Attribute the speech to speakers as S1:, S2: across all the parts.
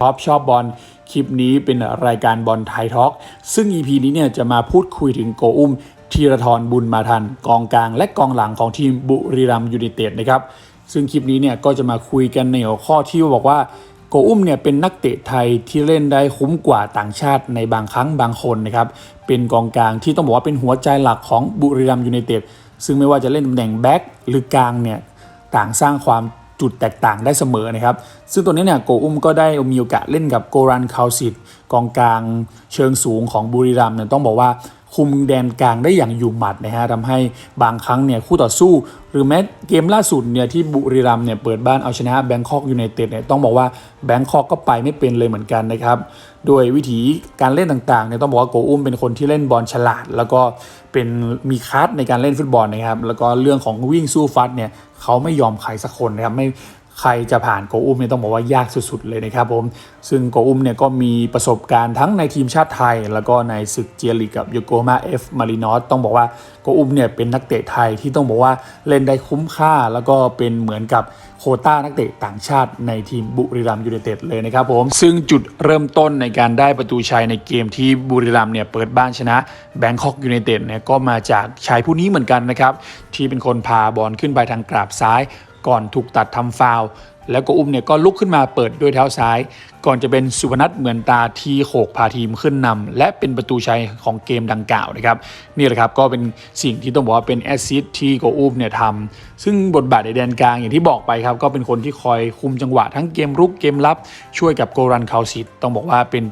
S1: ท็อปชอบบอลคลิปนี้เป็นรายการบอลไทยทอล์กซึ่ง EP นี้เนี่ยจะมาพูดคุยถึงโกอุ้มธีรทรบุญมาทัน กองกลางและกองหลังของทีมบุรีรัมยูไนเต็ดนะครับซึ่งคลิปนี้เนี่ยก็จะมาคุยกันในหัวข้อที่บอกว่าโกอุ้มเนี่ยเป็นนักเตะไทยที่เล่นได้คุ้มกว่าต่างชาติในบางครั้งบางคนนะครับเป็นกองกลางที่ต้องบอกว่าเป็นหัวใจหลักของบุรีรัมยูไนเต็ดซึ่งไม่ว่าจะเล่นตำแหน่งแบ็คหรือกลางเนี่ยต่างสร้างความ จุดแตกต่างได้เสมอนะครับ ซึ่งตัวนี้เนี่ยโกอุ้มก็ได้มีโอกาสเล่นกับโกรันคาวซิตกองกลางเชิงสูงของบุรีรัมย์เนี่ยต้องบอกว่า คุมแดนกลางได้อย่างอยู่หมัดนะฮะทำให้บางครั้งเนี่ยคู่ต่อสู้ หรือแม้เกมล่าสุดเนี่ยที่บุรีรัมเนี่ยเปิดบ้านเอาชนะแบงคอกยูไนเต็ดเนี่ยต้องบอกว่าแบงคอกก็ไปไม่เป็นเลยเหมือนกันนะครับโดยวิธีการเล่นต่างๆเนี่ยต้องบอกว่าโกอุ้มเป็นคนที่เล่นบอลฉลาด แล้วก็เป็นมีคัสในการเล่นฟุตบอลนะครับแล้วก็เรื่องของวิ่งสู้ฟัดเนี่ยเขาไม่ยอมใครสักคนนะครับไม่ ใครจะผ่านโกอุ้มเนี่ยต้องบอกว่ายากสุดๆเลยนะครับผมซึ่งโกอุ้มเนี่ยก็มีประสบการณ์ทั้งในทีมชาติไทย แล้วก็ในศึกเจียลีกกับโยโกมาเอฟมารินอสต้องบอกว่าโกอุ้มเนี่ยเป็นนักเตะไทยที่ต้องบอกว่าเล่นได้คุ้มค่า แล้วก็เป็นเหมือนกับโคต้านักเตะต่างชาติในทีมบุรีรัมย์ยูไนเต็ดเลยนะครับผมซึ่งจุดเริ่มต้นในการได้ประตูชัยในเกมที่บุรีรัมเนี่ยเปิดบ้านชนะแบงคอกยูไนเต็ดเนี่ยก็มาจากชายผู้นี้เหมือนกันนะครับที่เป็นคนพาบอลขึ้นไปทางกราบซ้าย ก่อนถูกตัดทำฟาว แล้วก็อุ้มเนี่ยก็ลุกขึ้นมาเปิดด้วยเท้าซ้าย ก่อนจะเป็นสุพนัทเหมือนตาที่โขกพาทีมขึ้นนำและเป็นประตูชัยของเกมดังกล่าวนะครับนี่แหละครับก็เป็นสิ่งที่ต้องบอกว่าเป็นแอสซิสที่โกอุ้มเนี่ยทำซึ่งบทบาทในแดนกลางอย่างที่บอกไปครับ ก็เป็นคนที่คอยคุมจังหวะทั้งเกมรุกเกมรับช่วยกับโกรันคาซิตต้องบอกว่าเป็น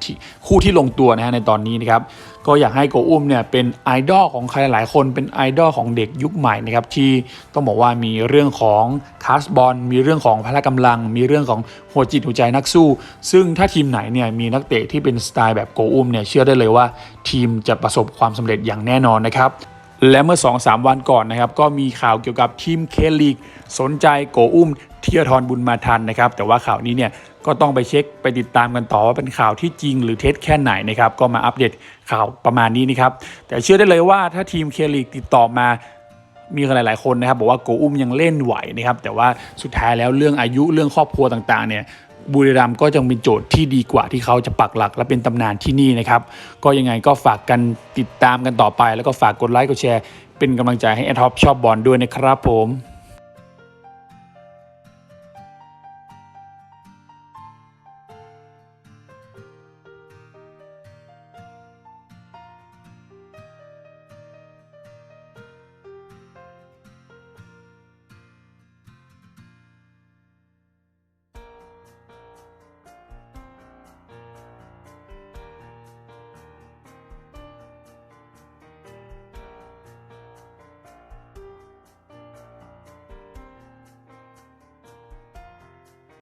S1: คู่ที่ลงตัวนะฮะในตอนนี้นะครับก็อยากให้โกอุ้มเนี่ยเป็นไอดอลของใครหลายคนเป็นไอดอลของเด็กยุคใหม่นะครับที่ต้องบอกว่ามีเรื่องของคาสบอลมีเรื่องของพละกำลังมีเรื่องของหัวจิตหัวใจนักสู้ ซึ่งถ้าทีมไหนเนี่ยมีนักเตะที่เป็นสไตล์แบบโกอุ้มเนี่ยเชื่อได้เลยว่า ทีมจะประสบความสำเร็จอย่างแน่นอนนะครับและเมื่อ 2-3 วันก่อนนะครับก็มีข่าวเกี่ยวกับทีมเคลีกสนใจโกอุ้มเทียทรบุญมาทันนะครับแต่ว่าข่าวนี้เนี่ยก็ต้องไปเช็คไปติดตามกันต่อว่าเป็นข่าวที่จริงหรือเท็จแค่ไหนนะครับก็มาอัปเดตข่าวประมาณนี้นะครับแต่เชื่อได้เลยว่าถ้าทีมเคลีกติดต่อมา มีหลายๆคนนะครับบอกว่าโกอุ้มยังเล่นไหวนะครับแต่ว่าสุดท้ายแล้วเรื่องอายุเรื่องครอบครัวต่างๆเนี่ยบุรีรัมย์ก็ยังเป็นโจทย์ที่ดีกว่าที่เขาจะปักหลักและเป็นตำนานที่นี่นะครับ ก็ยังไงก็ฝากกันติดตามกันต่อไป แล้วก็ฝากกดไลค์กดแชร์ เป็นกำลังใจให้แอดท็อปชอบบอลด้วยนะครับผม